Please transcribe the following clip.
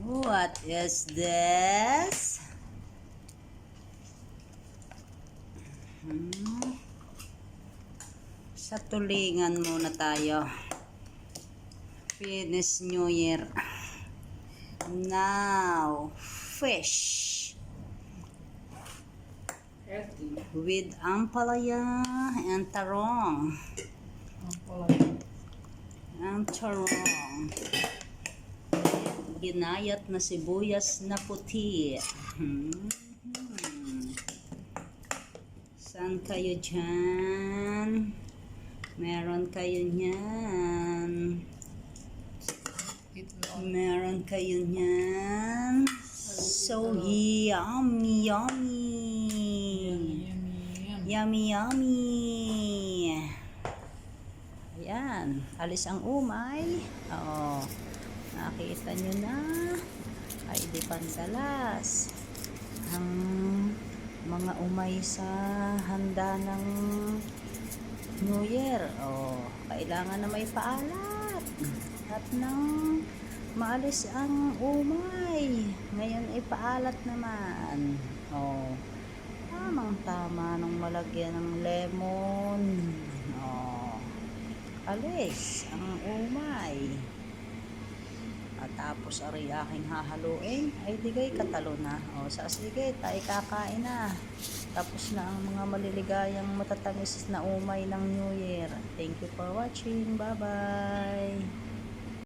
What is this? Hmm. Sa tulingan muna tayo. Finish New Year. Now, fish with ampalaya and tarong. Ang pala. Ang tarong. Ginayat na sibuyas na puti. Hmm. Saan kayo dyan? Meron kayo niyan. Meron kayo niyan. So yummy, yummy. Yummy, yummy. Ayan, alis ang umay. Oo, nakita nyo na. Ay, di pandalas. Ang mga umay sa handa ng New Year. Oh, kailangan na may paalat. At nang maalis ang umay. Ngayon ay paalat naman. Oh, tamang tama nung malagyan ng lemon. Oh, alis ang umay. At tapos ari aking hahaluin, ay digay katalo na. O sa sige, tayo kakain na. Tapos na ang mga maliligayang matatamis na umay ng New Year. Thank you for watching. Bye-bye.